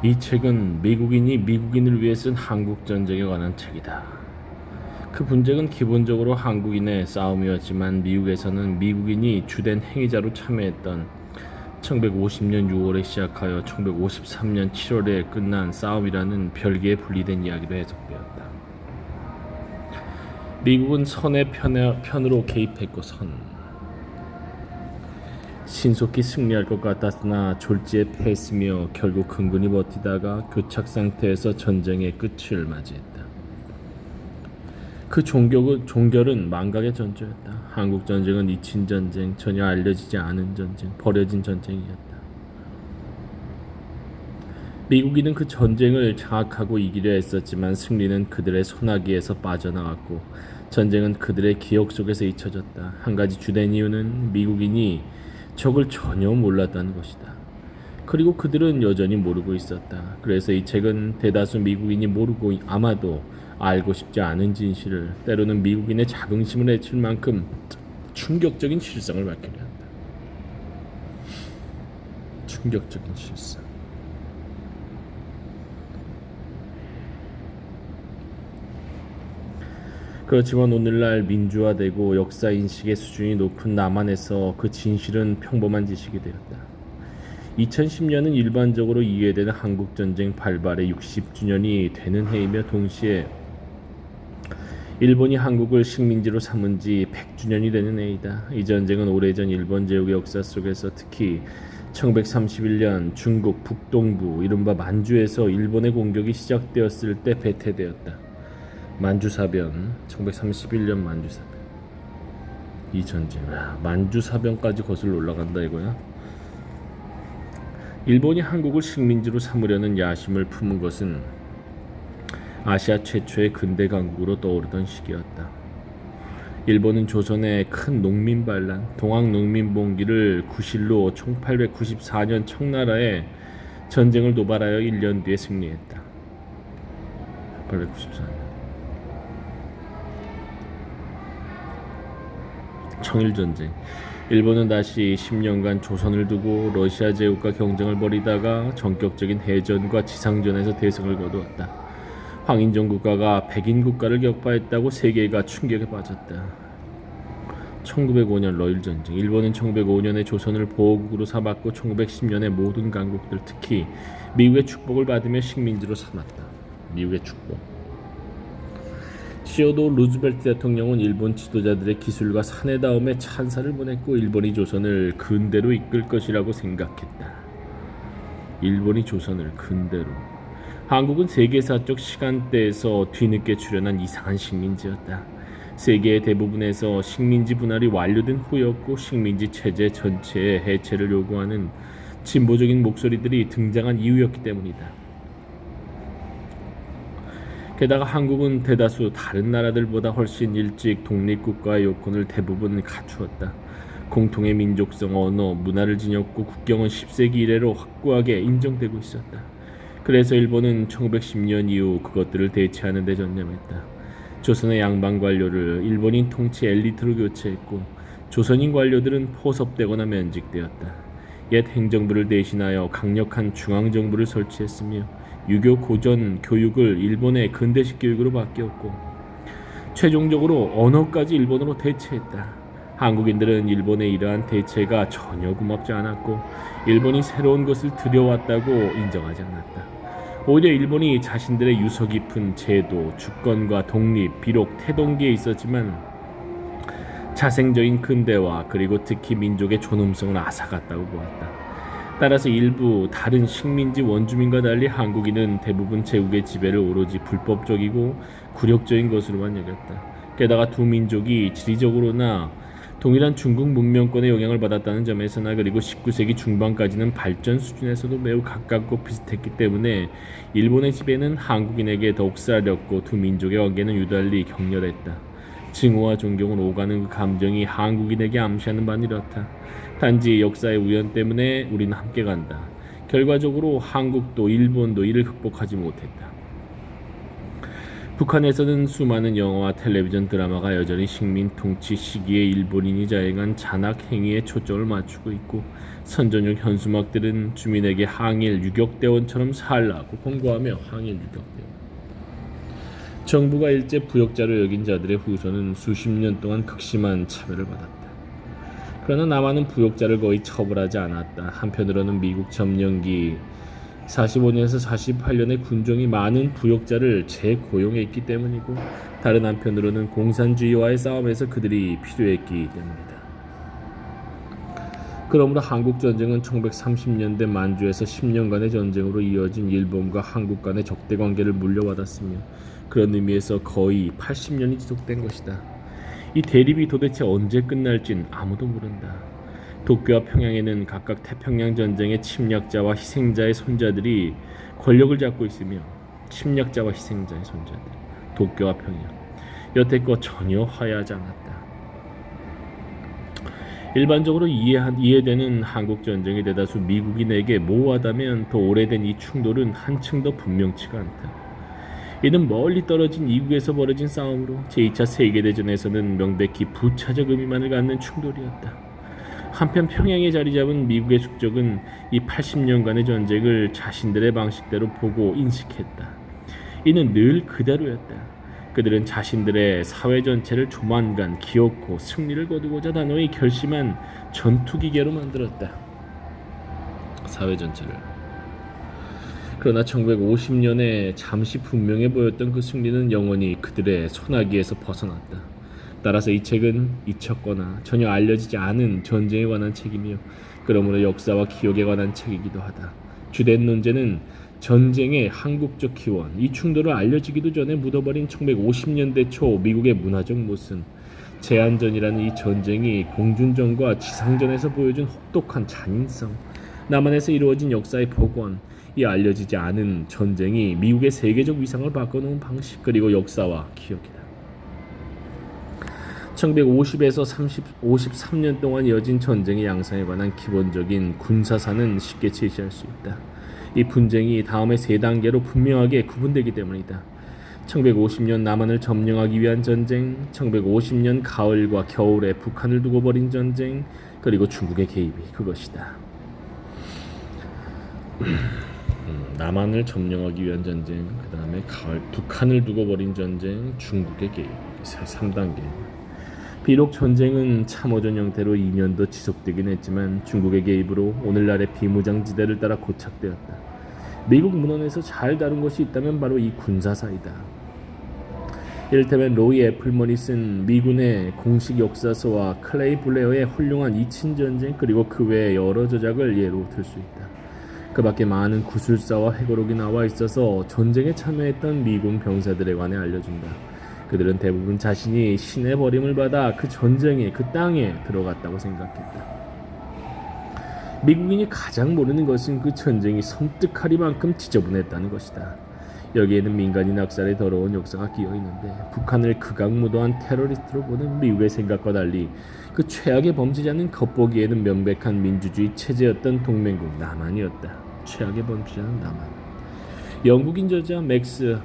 이 책은 미국인이 미국인을 위해 쓴 한국 전쟁에 관한 책이다. 그 분쟁은 기본적으로 한국인의 싸움이었지만 미국에서는 미국인이 주된 행위자로 참여했던 1950년 6월에 시작하여 1953년 7월에 끝난 싸움이라는 별개의 분리된 이야기로 해석되었다. 미국은 선의 편에, 편으로 개입했고 선 신속히 승리할 것 같았으나 졸지에 패했으며 결국 근근히 버티다가 교착 상태에서 전쟁의 끝을 맞이했다. 그 종교는, 종결은 망각의 전조였다. 한국 전쟁은 잊힌 전쟁, 전혀 알려지지 않은 전쟁, 버려진 전쟁이었다. 미국인은 그 전쟁을 장악하고 이기려 했었지만 승리는 그들의 손아귀에서 빠져나갔고 전쟁은 그들의 기억 속에서 잊혀졌다. 한 가지 주된 이유는 미국인이 적을 전혀 몰랐다는 것이다. 그리고 그들은 여전히 모르고 있었다. 그래서 이 책은 대다수 미국인이 모르고 아마도 알고 싶지 않은 진실을 때로는 미국인의 자긍심을 해칠 만큼 충격적인 실상을 밝히려 한다. 충격적인 실상. 그렇지만 오늘날 민주화되고 역사 인식의 수준이 높은 남한에서 그 진실은 평범한 지식이 되었다. 2010년은 일반적으로 이해되는 한국 전쟁 발발의 60주년이 되는 해이며 동시에 일본이 한국을 식민지로 삼은 지 100주년이 되는 해이다. 이 전쟁은 오래전 일본 제국의 역사 속에서 특히 1931년 중국 북동부 이른바 만주에서 일본의 공격이 시작되었을 때 배태되었다. 만주사변 1931년 만주사변. 이 전쟁. 아, 만주사변까지 거슬러 올라간다 이거야? 일본이 한국을 식민지로 삼으려는 야심을 품은 것은 아시아 최초의 근대 강국으로 떠오르던 시기였다. 일본은 조선의 큰 농민 반란 동학 농민 봉기를 구실로 1894년 청나라에 전쟁을 도발하여 1년 뒤에 승리했다. 1894년 청일전쟁 일본은 다시 10년간 조선을 두고 러시아 제국과 경쟁을 벌이다가 전격적인 해전과 지상전에서 대승을 거두었다. 황인종 국가가 백인 국가를 격파했다고 세계가 충격에 빠졌다. 1905년 러일 전쟁 일본은 1905년에 조선을 보호국으로 삼았고 1910년에 모든 강국들 특히 미국의 축복을 받으며 식민지로 삼았다. 미국의 축복. 시어도 루즈벨트 대통령은 일본 지도자들의 기술과 사내다움에 찬사를 보냈고 일본이 조선을 근대로 이끌 것이라고 생각했다. 일본이 조선을 근대로. 한국은 세계사적 시간대에서 뒤늦게 출현한 이상한 식민지였다. 세계의 대부분에서 식민지 분할이 완료된 후였고 식민지 체제 전체의 해체를 요구하는 진보적인 목소리들이 등장한 이유였기 때문이다. 게다가 한국은 대다수 다른 나라들보다 훨씬 일찍 독립국가의 요건을 대부분 갖추었다. 공통의 민족성, 언어, 문화를 지녔고 국경은 10세기 이래로 확고하게 인정되고 있었다. 그래서 일본은 1910년 이후 그것들을 대체하는 데 전념했다. 조선의 양반 관료를 일본인 통치 엘리트로 교체했고 조선인 관료들은 포섭되거나 면직되었다. 옛 행정부를 대신하여 강력한 중앙정부를 설치했으며 유교 고전 교육을 일본의 근대식 교육으로 바뀌었고 최종적으로 언어까지 일본어로 대체했다. 한국인들은 일본의 이러한 대체가 전혀 고맙지 않았고 일본이 새로운 것을 들여왔다고 인정하지 않았다. 오히려 일본이 자신들의 유서 깊은 제도, 주권과 독립, 비록 태동기에 있었지만 자생적인 근대화 그리고 특히 민족의 존엄성을 앗아갔다고 보았다. 따라서 일부 다른 식민지 원주민과 달리 한국인은 대부분 제국의 지배를 오로지 불법적이고 굴욕적인 것으로만 여겼다. 게다가 두 민족이 지리적으로나 동일한 중국 문명권의 영향을 받았다는 점에서나 그리고 19세기 중반까지는 발전 수준에서도 매우 가깝고 비슷했기 때문에 일본의 지배는 한국인에게 더욱 쓰라렸고 두 민족의 관계는 유달리 격렬했다. 증오와 존경을 오가는 그 감정이 한국인에게 암시하는 바는 이렇다. 단지 역사의 우연 때문에 우리는 함께 간다. 결과적으로 한국도 일본도 이를 극복하지 못했다. 북한에서는 수많은 영화와 텔레비전 드라마가 여전히 식민 통치 시기에 일본인이 자행한 잔악 행위에 초점을 맞추고 있고 선전용 현수막들은 주민에게 항일 유격대원처럼 살라고 권고하며 항일 유격대원 정부가 일제 부역자로 여긴 자들의 후손은 수십 년 동안 극심한 차별을 받았다. 그러나 남한은 부역자를 거의 처벌하지 않았다. 한편으로는 미국 점령기 45년에서 48년의 군종이 많은 부역자를 재고용했기 때문이고 다른 한편으로는 공산주의와의 싸움에서 그들이 필요했기 때문이다. 그러므로 한국 전쟁은 1930년대 만주에서 10년간의 전쟁으로 이어진 일본과 한국 간의 적대 관계를 물려받았으며 그런 의미에서 거의 80년이 지속된 것이다. 이 대립이 도대체 언제 끝날진 아무도 모른다. 도쿄와 평양에는 각각 태평양 전쟁의 침략자와 희생자의 손자들이 권력을 잡고 있으며 침략자와 희생자의 손자들 도쿄와 평양 여태껏 전혀 화해하지 않았다. 일반적으로 이해한, 이해되는 한국 전쟁의 대다수 미국인에게 모호하다면 더 오래된 이 충돌은 한층 더 분명치가 않다. 이는 멀리 떨어진 이국에서 벌어진 싸움으로 제2차 세계대전에서는 명백히 부차적 의미만을 갖는 충돌이었다. 한편 평양에 자리 잡은 미국의 숙적은 이 80년간의 전쟁을 자신들의 방식대로 보고 인식했다. 이는 늘 그대로였다. 그들은 자신들의 사회 전체를 조만간 기어코 승리를 거두고자 단호히 결심한 전투기계로 만들었다. 사회 전체를. 그러나 1950년에 잠시 분명해 보였던 그 승리는 영원히 그들의 소나기에서 벗어났다. 따라서 이 책은 잊혔거나 전혀 알려지지 않은 전쟁에 관한 책이며 그러므로 역사와 기억에 관한 책이기도 하다. 주된 논제는 전쟁의 한국적 기원, 이 충돌을 알려지기도 전에 묻어버린 1950년대 초 미국의 문화적 모순, 제한전이라는 이 전쟁이 공준전과 지상전에서 보여준 혹독한 잔인성, 남한에서 이루어진 역사의 복원, 이 알려지지 않은 전쟁이 미국의 세계적 위상을 바꿔놓은 방식 그리고 역사와 기억이다. 1950에서 30, 53년 동안 이어진 전쟁의 양상에 관한 기본적인 군사사는 쉽게 제시할 수 있다. 이 분쟁이 다음의 세 단계로 분명하게 구분되기 때문이다. 1950년 남한을 점령하기 위한 전쟁, 1950년 가을과 겨울에 북한을 두고 벌인 전쟁, 그리고 중국의 개입이 그것이다. 음, 남한을 점령하기 위한 전쟁, 그 다음에 가을 북한을 두고 벌인 전쟁, 중국의 개입, 3단계. 비록 전쟁은 참호전 형태로 2년도 지속되긴 했지만 중국의 개입으로 오늘날의 비무장지대를 따라 고착되었다. 미국 문헌에서 잘 다룬 것이 있다면 바로 이 군사사이다. 이를테면 로이 애플먼이 쓴 미군의 공식 역사서와 클레이 블레어의 훌륭한 이친 전쟁 그리고 그 외의 여러 저작을 예로 들 수 있다. 그 밖에 많은 구술사와 회고록이 나와 있어서 전쟁에 참여했던 미군 병사들에 관해 알려준다. 그들은 대부분 자신이 신의 버림을 받아 그 전쟁에 그 땅에 들어갔다고 생각했다. 미국인이 가장 모르는 것은 그 전쟁이 섬뜩하리만큼 지저분했다는 것이다. 여기에는 민간인 낙살의 더러운 역사가 끼어 있는데 북한을 극악무도한 테러리스트로 보는 미국의 생각과 달리 그 최악의 범죄자는 겉보기에는 명백한 민주주의 체제였던 동맹국 남한이었다. 최악의 범죄자는 남한. 영국인 저자 맥스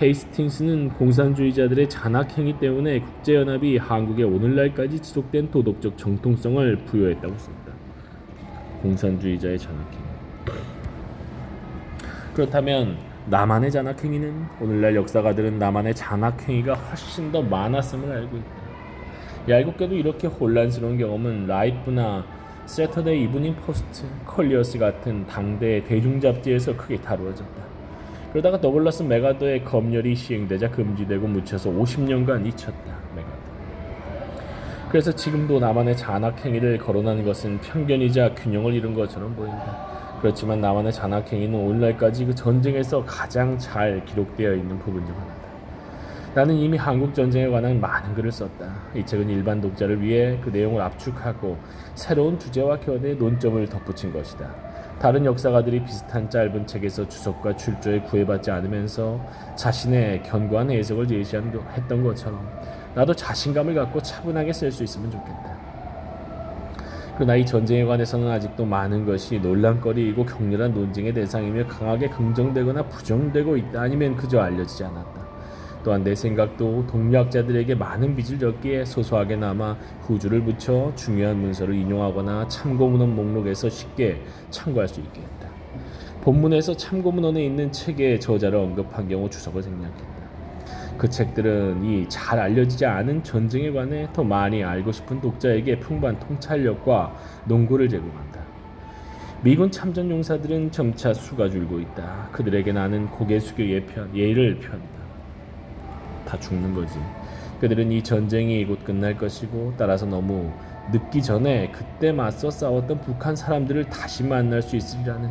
헤이스팅스는 공산주의자들의 잔악행위 때문에 국제연합이 한국에 오늘날까지 지속된 도덕적 정통성을 부여했다고 썼다. 공산주의자의 잔악행위. 그렇다면 남한의 잔악행위는 오늘날 역사가들은 남한의 잔악행위가 훨씬 더 많았음을 알고 있다. 얄궂게도 이렇게 혼란스러운 경험은 라이프나 세터데이 이브닝 포스트, 컬리어스 같은 당대 대중 잡지에서 크게 다루어졌다. 그러다가 더글라스 메가더의 검열이 시행되자 금지되고 묻혀서 50년간 잊혔다. 메가더. 그래서 지금도 남한의 잔악 행위를 거론하는 것은 편견이자 균형을 잃은 것처럼 보인다. 그렇지만 남한의 잔악 행위는 오늘날까지 그 전쟁에서 가장 잘 기록되어 있는 부분 중 하나다. 나는 이미 한국 전쟁에 관한 많은 글을 썼다. 이 책은 일반 독자를 위해 그 내용을 압축하고 새로운 주제와 견해 논점을 덧붙인 것이다. 다른 역사가들이 비슷한 짧은 책에서 주석과 출조에 구애받지 않으면서 자신의 견고한 해석을 제시했던 것처럼 나도 자신감을 갖고 차분하게 쓸 수 있으면 좋겠다. 그러나 이 전쟁에 관해서는 아직도 많은 것이 논란거리이고 격렬한 논쟁의 대상이며 강하게 긍정되거나 부정되고 있다 아니면 그저 알려지지 않았다. 또한 내 생각도 동료학자들에게 많은 빚을 졌기에 소소하게 남아 후주를 붙여 중요한 문서를 인용하거나 참고문헌 목록에서 쉽게 참고할 수 있게 했다. 본문에서 참고문헌에 있는 책의 저자를 언급한 경우 주석을 생략했다. 그 책들은 이 잘 알려지지 않은 전쟁에 관해 더 많이 알고 싶은 독자에게 풍부한 통찰력과 농구를 제공한다. 미군 참전 용사들은 점차 수가 줄고 있다. 그들에게 나는 고개 숙여 예편, 예를 표한다. 다 죽는 거지. 그들은 이 전쟁이 곧 끝날 것이고 따라서 너무 늦기 전에 그때 맞서 싸웠던 북한 사람들을 다시 만날 수 있으리라는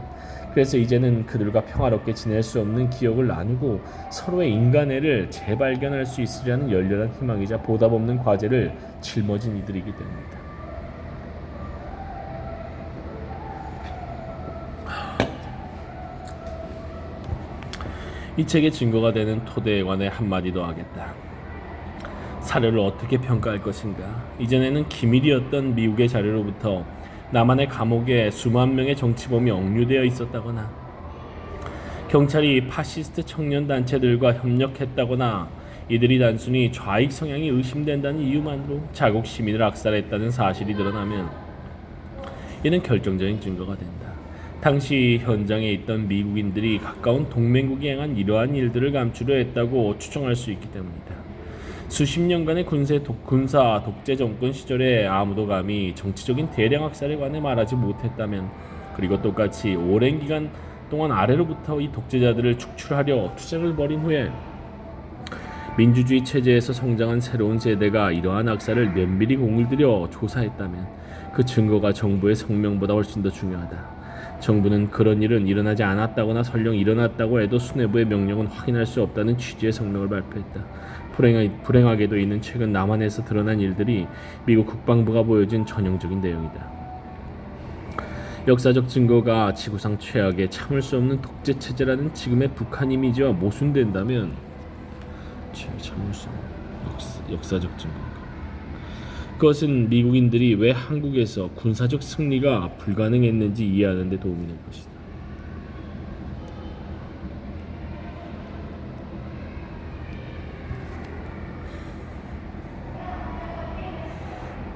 그래서 이제는 그들과 평화롭게 지낼 수 없는 기억을 나누고 서로의 인간애를 재발견할 수 있으리라는 열렬한 희망이자 보답 없는 과제를 짊어진 이들이기 때문이다. 이 책의 증거가 되는 토대에 관해 한마디 더 하겠다. 사료를 어떻게 평가할 것인가? 이전에는 기밀이었던 미국의 자료로부터 남한의 감옥에 수만 명의 정치범이 억류되어 있었다거나 경찰이 파시스트 청년 단체들과 협력했다거나 이들이 단순히 좌익 성향이 의심된다는 이유만으로 자국 시민을 악살했다는 사실이 드러나면 이는 결정적인 증거가 된다. 당시 현장에 있던 미국인들이 가까운 동맹국이 행한 이러한 일들을 감추려 했다고 추정할 수 있기 때문이다. 수십 년간의 군세 독, 군사 독재 정권 시절에 아무도 감히 정치적인 대량 학살에 관해 말하지 못했다면 그리고 똑같이 오랜 기간 동안 아래로부터 이 독재자들을 축출하려 투쟁을 벌인 후에 민주주의 체제에서 성장한 새로운 세대가 이러한 학살을 면밀히 공을 들여 조사했다면 그 증거가 정부의 성명보다 훨씬 더 중요하다. 정부는 그런 일은 일어나지 않았다거나 설령 일어났다고 해도 수뇌부의 명령은 확인할 수 없다는 취지의 성명을 발표했다. 불행하, 불행하 게도 이는 최근 남한에서 드러난 일들이 미국 국방부가 보여준 전형적인 내용이다. 역사적 증거가 지구상 최악의 참을 수 없는 독재 체제라는 지금의 북한 이미지와 모순된다면 참을 수 없는 역사, 역사적 증거. 그것은 미국인들이 왜 한국에서 군사적 승리가 불가능했는지 이해하는 데 도움이 될 것이다.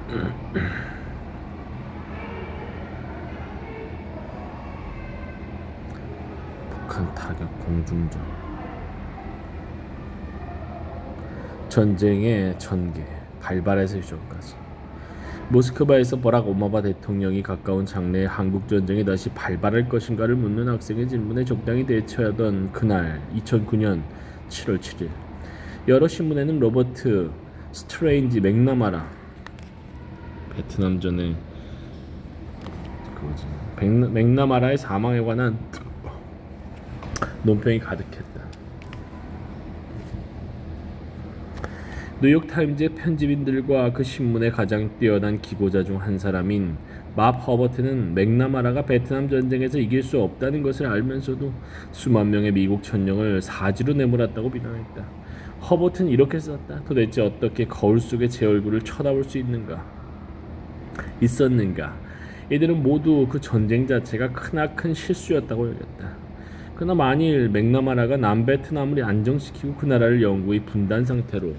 북한 타격 공중전 전쟁의 전개 발발에서 휴전까지 모스크바에서 버락 오마바 대통령이 가까운 장래에 한국 전쟁이 다시 발발할 것인가를 묻는 학생의 질문에 적당히 대처하던 그날 2009년 7월 7일. 여러 신문에는 로버트 스트레인지 맥나마라 베트남 전에 그거지? 맥- 맥나마라의 사망에 관한 논평이 가득했다. 뉴욕 타임즈의 편집인들과 그 신문의 가장 뛰어난 기고자 중 한 사람인 맙 허버트는 맥나마라가 베트남 전쟁에서 이길 수 없다는 것을 알면서도 수만 명의 미국 천령을 사지로 내몰았다고 비난했다. 허버트는 이렇게 썼다. 도대체 어떻게 거울 속에 제 얼굴을 쳐다볼 수 있는가? 있었는가? 이들은 모두 그 전쟁 자체가 크나큰 실수였다고 여겼다. 그러나 만일 맥나마라가 남베트남을 안정시키고 그 나라를 영구히 분단 상태로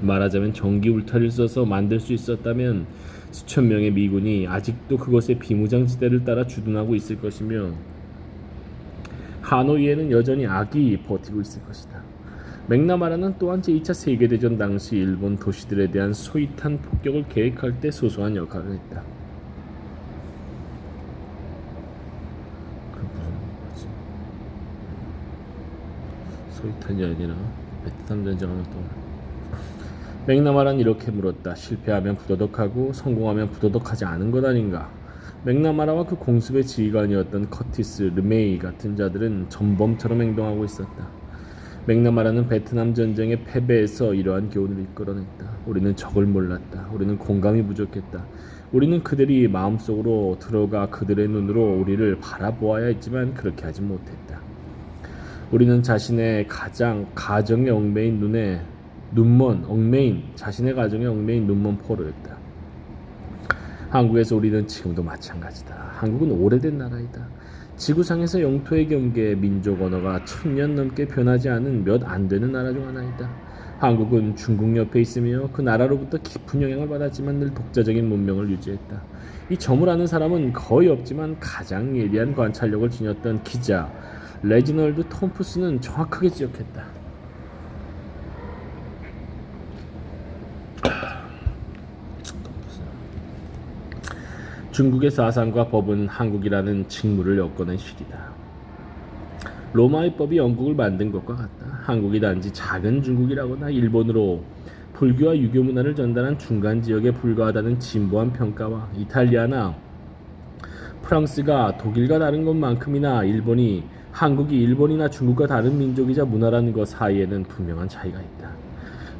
말하자면 전기 울타리를 써서 만들 수 있었다면 수천 명의 미군이 아직도 그것의 비무장지대를 따라 주둔하고 있을 것이며 하노이에는 여전히 악이 버티고 있을 것이다. 맥나마라는 또한 제2차 세계대전 당시 일본 도시들에 대한 소위탄 폭격을 계획할 때 소소한 역할을 했다. 그? 소위탄이 아니라 베트남 전쟁하면 또 맥나마란 이렇게 물었다. 실패하면 부도덕하고 성공하면 부도덕하지 않은 것 아닌가? 맥나마라와 그 공습의 지휘관이었던 커티스 르메이 같은 자들은 전범처럼 행동하고 있었다. 맥나마라는 베트남 전쟁의 패배에서 이러한 교훈을 이끌어냈다. 우리는 적을 몰랐다. 우리는 공감이 부족했다. 우리는 그들이 마음속으로 들어가 그들의 눈으로 우리를 바라보아야 했지만 그렇게 하지 못했다. 우리는 자신의 가장 가정의 얽매인 눈에 눈먼 얽매인 자신의 가정에 얽매인 눈먼 포로였다. 한국에서 우리는 지금도 마찬가지다. 한국은 오래된 나라이다. 지구상에서 영토의 경계 민족 언어가 천년 넘게 변하지 않은 몇 안 되는 나라 중 하나이다. 한국은 중국 옆에 있으며 그 나라로부터 깊은 영향을 받았지만 늘 독자적인 문명을 유지했다. 이 점을 아는 사람은 거의 없지만 가장 예리한 관찰력을 지녔던 기자 레지널드 톰프스는 정확하게 지적했다. 중국의 사상과 법은 한국이라는 칭물을 엮어낸 실이다. 로마의 법이 영국을 만든 것과 같다. 한국이 단지 작은 중국이라거나 일본으로 불교와 유교 문화를 전달한 중간 지역에 불과하다는 진보한 평가와 이탈리아나 프랑스가 독일과 다른 것만큼이나 일본이 한국이 일본이나 중국과 다른 민족이자 문화라는 것 사이에는 분명한 차이가 있다.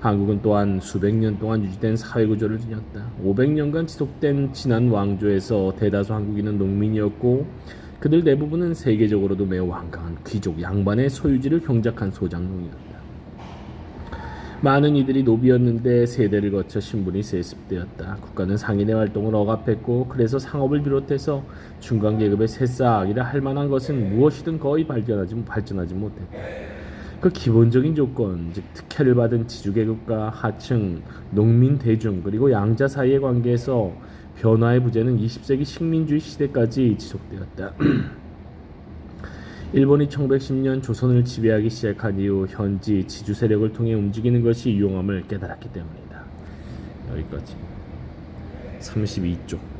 한국은 또한 수백 년 동안 유지된 사회 구조를 지녔다. 500년간 지속된 지난 왕조에서 대다수 한국인은 농민이었고 그들 대부분은 세계적으로도 매우 완강한 귀족 양반의 소유지를 경작한 소장농이었다. 많은 이들이 노비였는데 세대를 거쳐 신분이 세습되었다. 국가는 상인의 활동을 억압했고 그래서 상업을 비롯해서 중간 계급의 새싹이라 할 만한 것은 무엇이든 거의 발견하지 발전하지 못했다. 그 기본적인 조건, 즉 특혜를 받은 지주계급과 하층, 농민 대중 그리고 양자 사이의 관계에서 변화의 부재는 20세기 식민주의 시대까지 지속되었다. 일본이 1910년 조선을 지배하기 시작한 이후 현지 지주 세력을 통해 움직이는 것이 유용함을 깨달았기 때문이다. 여기까지. 32쪽.